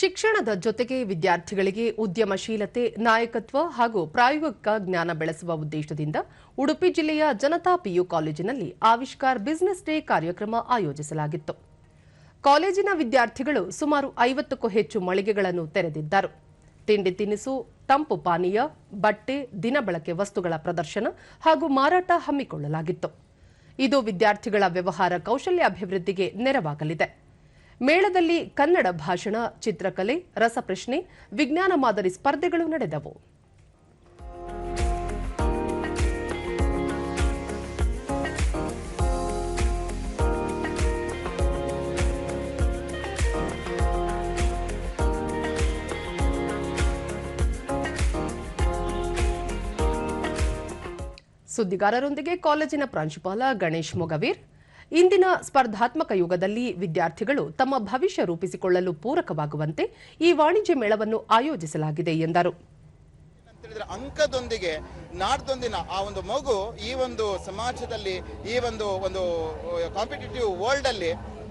ಶಿಕ್ಷಣದ ಜೊತೆಗೆ ವಿದ್ಯಾರ್ಥಿಗಳಿಗೆ ಉದ್ಯಮಶೀಲತೆ, ನಾಯಕತ್ವ ಹಾಗೂ ಪ್ರಾಯೋಗಿಕ ಜ್ಞಾನ ಬೆಳೆಸುವ ಉದ್ದೇಶದಿಂದ ಉಡುಪಿ ಜಿಲ್ಲೆಯ ಜನತಾ ಪಿಯು ಕಾಲೇಜಿನಲ್ಲಿ ಆವಿಷ್ಕಾರ್ ಬಿಸಿನೆಸ್ ಡೇ ಕಾರ್ಯಕ್ರಮ ಆಯೋಜಿಸಲಾಗಿತ್ತು. ಕಾಲೇಜಿನ ವಿದ್ಯಾರ್ಥಿಗಳು ಸುಮಾರು ಐವತ್ತಕ್ಕೂ ಹೆಚ್ಚು ಮಳಿಗೆಗಳನ್ನು ತೆರೆದಿದ್ದರು. ತಿಂಡಿ ತಿನಿಸು, ತಂಪು ಪಾನೀಯ, ಬಟ್ಟೆ, ದಿನಬಳಕೆ ವಸ್ತುಗಳ ಪ್ರದರ್ಶನ ಹಾಗೂ ಮಾರಾಟ ಹಮ್ಮಿಕೊಳ್ಳಲಾಗಿತ್ತು. ಇದು ವಿದ್ಯಾರ್ಥಿಗಳ ವ್ಯವಹಾರ ಕೌಶಲ್ಯ ಅಭಿವೃದ್ಧಿಗೆ ನೆರವಾಗಲಿದೆ. ಮೇಳದಲ್ಲಿ ಕನ್ನಡ ಭಾಷಣ ಚಿತ್ರಕಲೆ ರಸಪ್ರಶ್ನೆ ವಿಜ್ಞಾನ ಮಾದರಿ ಸ್ಪರ್ಧೆಗಳು ನಡೆದವು. ಸುದ್ದಿಗಾರರೊಂದಿಗೆ ಕಾಲೇಜಿನ ಪ್ರಾಂಶುಪಾಲ ಗಣೇಶ್ ಮೊಗವೀರ್ ಇಂದಿನ ಸ್ಪರ್ಧಾತ್ಮಕ ಯುಗದಲ್ಲಿ ವಿದ್ಯಾರ್ಥಿಗಳು ತಮ್ಮ ಭವಿಷ್ಯ ರೂಪಿಸಿಕೊಳ್ಳಲು ಪೂರಕವಾಗುವಂತೆ ಈ ವಾಣಿಜ್ಯ ಮೇಳವನ್ನು ಆಯೋಜಿಸಲಾಗಿದೆ ಎಂದರು. ಅಂಕದೊಂದಿಗೆ ನಾಡ್ದೊಂದಿನ ಆ ಒಂದು ಮಗು ಈ ಒಂದು ಸಮಾಜದಲ್ಲಿ ಈ ಒಂದು ಒಂದು ಕಾಂಪಿಟೇಟಿವ್ ವರ್ಲ್ಡ್ ಅಲ್ಲಿ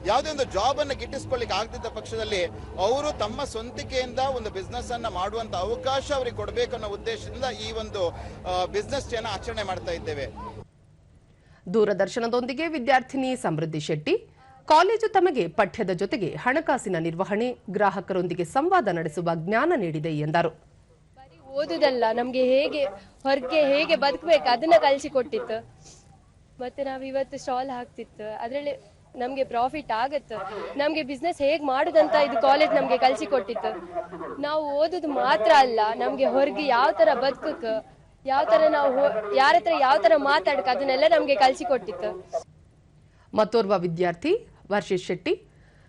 ಯಾವುದೇ ಒಂದು ಜಾಬ್ ಅನ್ನು ಗಿಟ್ಟಿಸ್ಕೊಳ್ಳಿಕ್ಕೆ ಆಗ್ತಿದ್ದ ಪಕ್ಷದಲ್ಲಿ ಅವರು ತಮ್ಮ ಸ್ವಂತಿಕೆಯಿಂದ ಒಂದು ಬಿಸ್ನೆಸ್ ಅನ್ನ ಮಾಡುವಂತ ಅವಕಾಶ ಅವರಿಗೆ ಕೊಡಬೇಕನ್ನೋ ಉದ್ದೇಶದಿಂದ ಈ ಒಂದು ಬಿಸ್ನೆಸ್ ಡೇನ ಆಚರಣೆ ಮಾಡ್ತಾ ಇದ್ದೇವೆ. ದೂರದರ್ಶನದೊಂದಿಗೆ ವಿದ್ಯಾರ್ಥಿನಿ ಸಮೃದ್ಧಿ ಶೆಟ್ಟಿ, ಕಾಲೇಜು ತಮಗೆ ಪಠ್ಯದ ಜೊತೆಗೆ ಹಣಕಾಸಿನ ನಿರ್ವಹಣೆ, ಗ್ರಾಹಕರೊಂದಿಗೆ ಸಂವಾದ ನಡೆಸುವ ಜ್ಞಾನ ನೀಡಿದೆ ಎಂದರು. ಓದುದಲ್ಲ, ನಮ್ಗೆ ಹೇಗೆ, ಹೊರಗೆ ಹೇಗೆ ಬದುಕಬೇಕು ಅದನ್ನ ಕಲಿಸಿಕೊಟ್ಟಿತ್ತು. ಮತ್ತೆ ನಾವು ಇವತ್ತು ಸ್ಟಾಲ್ ಹಾಕ್ತಿತ್ತು, ಅದರಲ್ಲಿ ನಮ್ಗೆ ಪ್ರಾಫಿಟ್ ಆಗತ್ತೆ. ನಮ್ಗೆ ಬಿಸ್ನೆಸ್ ಹೇಗೆ ಮಾಡುದಂತ ಇದು ಕಾಲೇಜ್ ನಮ್ಗೆ ಕಲಿಸಿಕೊಟ್ಟಿತ್ತು. ನಾವು ಓದುದು ಮಾತ್ರ ಅಲ್ಲ, ನಮ್ಗೆ ಹೊರಗೆ ಯಾವ ತರ ಬದುಕಕ್ ಯಾವ ತರ ನಾವು ಯಾರ ಹತ್ರ ಯಾವ ತರ ಮಾತಾಡಕ ಅದನ್ನೆಲ್ಲ ನಮ್ಗೆ ಕಲಿಸಿಕೊಟ್ಟಿತ್ತು ಮತ್ತೋರ್ವ ವಿದ್ಯಾರ್ಥಿ ವರ್ಷಿತ್ ಶೆಟ್ಟಿ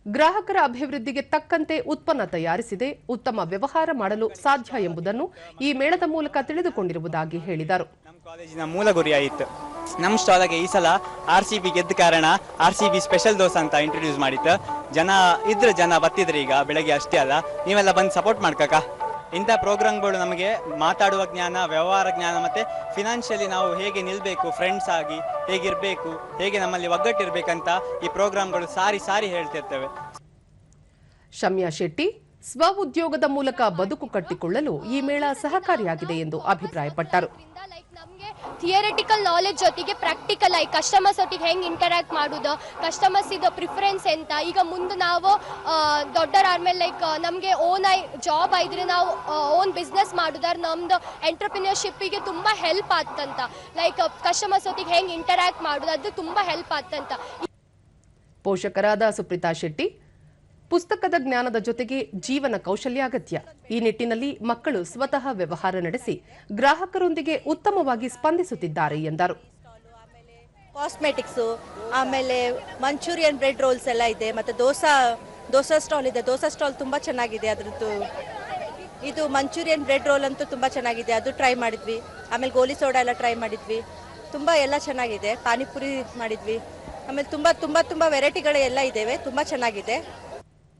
ಗ್ರಾಹಕರ ಅಭಿವೃದ್ಧಿಗೆ ತಕ್ಕಂತೆ ಉತ್ಪನ್ನ ತಯಾರಿಸಿದೆ ಉತ್ತಮ ವ್ಯವಹಾರ ಮಾಡಲು ಸಾಧ್ಯ ಎಂಬುದನ್ನು ಈ ಮೇಳದ ಮೂಲಕ ತಿಳಿದುಕೊಂಡಿರುವುದಾಗಿ ಹೇಳಿದರು. ನಮ್ಮ ಕಾಲೇಜಿನ ಮೂಲ ಗುರಿಯಾಯಿತು ನಮ್ಮ ಸ್ಟಾಲಗೆ ಈ ಸಲ ಆರ್ ಸಿ ಬಿ ಗೆದ್ದ ಕಾರಣ R C B special dosa ಅಂತ ಇಂಟ್ರೊಡ್ಯೂಸ್ ಮಾಡಿತ್ತು. ಜನ ಇದ್ರೆ ಜನ ಬತ್ತಿದ್ರೆ ಈಗ ಬೆಳಗ್ಗೆ ಅಷ್ಟೇ ಅಲ್ಲ. ನೀವೆಲ್ಲ ಬಂದು ಸಪೋರ್ಟ್ ಮಾಡ್ಕಕ್ಕ. ಇಂಥ ಪ್ರೋಗ್ರಾಮ್ಗಳು ನಮಗೆ ಮಾತಾಡುವ ಜ್ಞಾನ ವ್ಯವಹಾರ ಜ್ಞಾನ ಮತ್ತೆ ಫಿನಾನ್ಷಿಯಲಿ ನಾವು ಹೇಗೆ ನಿಲ್ಲಬೇಕು ಫ್ರೆಂಡ್ಸ್ ಆಗಿ ಹೇಗಿರಬೇಕು ಹೇಗೆ ನಮ್ಮಲ್ಲಿ ಒಗ್ಗಟ್ಟಿರಬೇಕಂತ ಈ ಪ್ರೋಗ್ರಾಮ್ಗಳು ಸಾರಿ ಸಾರಿ ಹೇಳ್ತಿರ್ತೇವೆ. ಶಮ್ಯಾ ಶೆಟ್ಟಿ ಸ್ವ ಉದ್ಯೋಗದ ಮೂಲಕ ಬದುಕು ಕಟ್ಟಿಕೊಳ್ಳಲು ಈ ಮೇಳ ಸಹಕಾರಿಯಾಗಿದೆ ಎಂದು ಅಭಿಪ್ರಾಯಪಟ್ಟರು. ಥಿಯರಿಟಿಕಲ್ ನಾಲೆಜ್ ಜೊತೆಗೆ ಪ್ರಾಕ್ಟಿಕಲ್ ಆಗಿ ಕಸ್ಟಮರ್ಸ್ ಒಟ್ಟಿಗೆ ಹೆಂಗೆ ಇಂಟರಾಕ್ಟ್ ಮಾಡೋದು ಕಸ್ಟಮರ್ಸ್ ಇದು ಪ್ರಿಫರೆನ್ಸ್ ಎಂತ? ಈಗ ಮುಂದೆ ನಾವು ದೊಡ್ಡರಾದ್ಮೇಲೆ ಲೈಕ್ ನಮಗೆ ಓನ್ ಐ ಜಾಬ್ ಆಯ್ದ್ರೆ ನಾವು ಓನ್ ಬಿಸ್ನೆಸ್ ಮಾಡೋದಾರ ನಮ್ದು ಎಂಟರ್ಪ್ರಿನರ್ಶಿಪ್ಪಿಗೆ ತುಂಬ ಹೆಲ್ಪ್ ಆಗ್ತಂತ. ಲೈಕ್ ಕಸ್ಟಮರ್ಸ್ ಒಟ್ಟಿಗೆ ಹೆಂಗೆ ಇಂಟರಾಕ್ಟ್ ಮಾಡೋದು, ಅದು ತುಂಬ ಹೆಲ್ಪ್ ಆಗ್ತಂತ. ಪೋಷಕರಾದ ಸುಪ್ರೀತಾ ಶೆಟ್ಟಿ ಪುಸ್ತಕದ ಜ್ಞಾನದ ಜೊತೆಗೆ ಜೀವನ ಕೌಶಲ್ಯ ಅಗತ್ಯ. ಈ ನಿಟ್ಟಿನಲ್ಲಿ ಮಕ್ಕಳು ಸ್ವತಃ ವ್ಯವಹಾರ ನಡೆಸಿ ಗ್ರಾಹಕರೊಂದಿಗೆ ಉತ್ತಮವಾಗಿ ಸ್ಪಂದಿಸುತ್ತಿದ್ದಾರೆ ಎಂದರು. ಕಾಸ್ಮೆಟಿಕ್ಸು, ಆಮೇಲೆ ಮಂಚೂರಿಯನ್ ಬ್ರೆಡ್ ರೋಲ್ಸ್ ಎಲ್ಲ ಇದೆ, ಮತ್ತು ದೋಸಾ ದೋಸಾ ಸ್ಟಾಲ್ ಇದೆ. ದೋಸಾ ಸ್ಟಾಲ್ ತುಂಬ ಚೆನ್ನಾಗಿದೆ. ಅದರದ್ದು ಇದು ಮಂಚೂರಿಯನ್ ಬ್ರೆಡ್ ರೋಲ್ ಅಂತೂ ತುಂಬ ಚೆನ್ನಾಗಿದೆ. ಅದು ಟ್ರೈ ಮಾಡಿದ್ವಿ. ಆಮೇಲೆ ಗೋಲಿ ಸೋಡಾ ಎಲ್ಲ ಟ್ರೈ ಮಾಡಿದ್ವಿ. ತುಂಬ ಎಲ್ಲ ಚೆನ್ನಾಗಿದೆ. ಪಾನಿಪುರಿ ಮಾಡಿದ್ವಿ. ಆಮೇಲೆ ತುಂಬ ತುಂಬ ತುಂಬ ವೆರೈಟಿಗಳು ಎಲ್ಲ ಇದ್ದೇವೆ. ತುಂಬ ಚೆನ್ನಾಗಿದೆ.